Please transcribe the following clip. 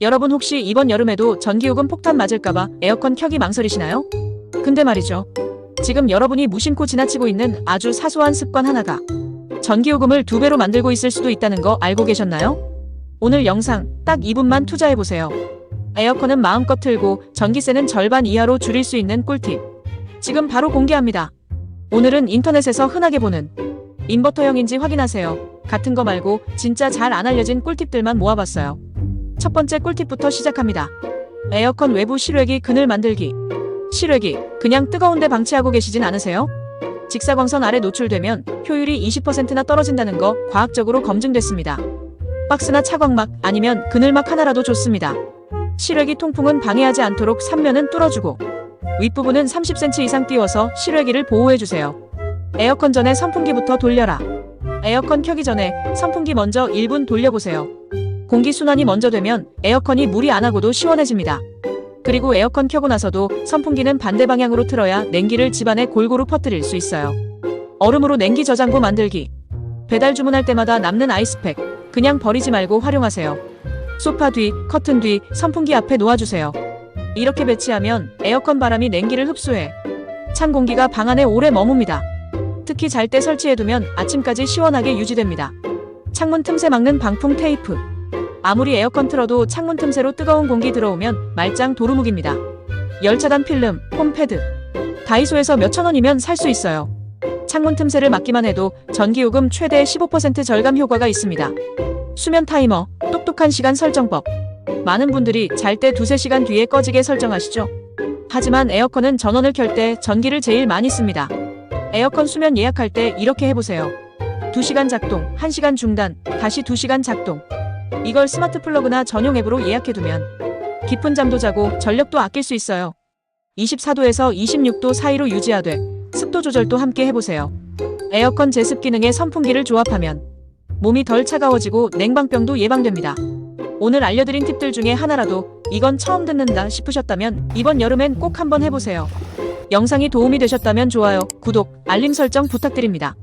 여러분 혹시 이번 여름에도 전기요금 폭탄 맞을까봐 에어컨 켜기 망설이시나요? 근데 말이죠. 지금 여러분이 무심코 지나치고 있는 아주 사소한 습관 하나가 전기요금을 두 배로 만들고 있을 수도 있다는 거 알고 계셨나요? 오늘 영상 딱 2분만 투자해보세요. 에어컨은 마음껏 틀고 전기세는 절반 이하로 줄일 수 있는 꿀팁. 지금 바로 공개합니다. 오늘은 인터넷에서 흔하게 보는 인버터형인지 확인하세요. 같은 거 말고 진짜 잘 안 알려진 꿀팁들만 모아봤어요. 첫 번째 꿀팁부터 시작합니다. 에어컨 외부 실외기 그늘 만들기. 실외기, 그냥 뜨거운데 방치하고 계시진 않으세요? 직사광선 아래 노출되면 효율이 20%나 떨어진다는 거 과학적으로 검증됐습니다. 박스나 차광막 아니면 그늘막 하나라도 좋습니다. 실외기 통풍은 방해하지 않도록 3면은 뚫어주고 윗부분은 30cm 이상 띄워서 실외기를 보호해주세요. 에어컨 전에 선풍기부터 돌려라. 에어컨 켜기 전에 선풍기 먼저 1분 돌려보세요. 공기 순환이 먼저 되면 에어컨이 무리 안 하고도 시원해집니다. 그리고 에어컨 켜고 나서도 선풍기는 반대 방향으로 틀어야 냉기를 집안에 골고루 퍼뜨릴 수 있어요. 얼음으로 냉기 저장고 만들기. 배달 주문할 때마다 남는 아이스팩 그냥 버리지 말고 활용하세요. 소파 뒤, 커튼 뒤, 선풍기 앞에 놓아주세요. 이렇게 배치하면 에어컨 바람이 냉기를 흡수해 찬 공기가 방 안에 오래 머뭅니다. 특히 잘 때 설치해두면 아침까지 시원하게 유지됩니다. 창문 틈새 막는 방풍 테이프. 아무리 에어컨 틀어도 창문 틈새로 뜨거운 공기 들어오면 말짱 도루묵입니다. 열차단 필름, 홈패드. 다이소에서 몇천 원이면 살 수 있어요. 창문 틈새를 막기만 해도 전기요금 최대 15% 절감 효과가 있습니다. 수면 타이머, 똑똑한 시간 설정법. 많은 분들이 잘 때 두세 시간 뒤에 꺼지게 설정하시죠? 하지만 에어컨은 전원을 켤 때 전기를 제일 많이 씁니다. 에어컨 수면 예약할 때 이렇게 해보세요. 2시간 작동, 1시간 중단, 다시 2시간 작동. 이걸 스마트 플러그나 전용 앱으로 예약해두면 깊은 잠도 자고 전력도 아낄 수 있어요. 24도에서 26도 사이로 유지하되 습도 조절도 함께 해보세요. 에어컨 제습 기능에 선풍기를 조합하면 몸이 덜 차가워지고 냉방병도 예방됩니다. 오늘 알려드린 팁들 중에 하나라도 이건 처음 듣는다 싶으셨다면 이번 여름엔 꼭 한번 해보세요. 영상이 도움이 되셨다면 좋아요, 구독, 알림 설정 부탁드립니다.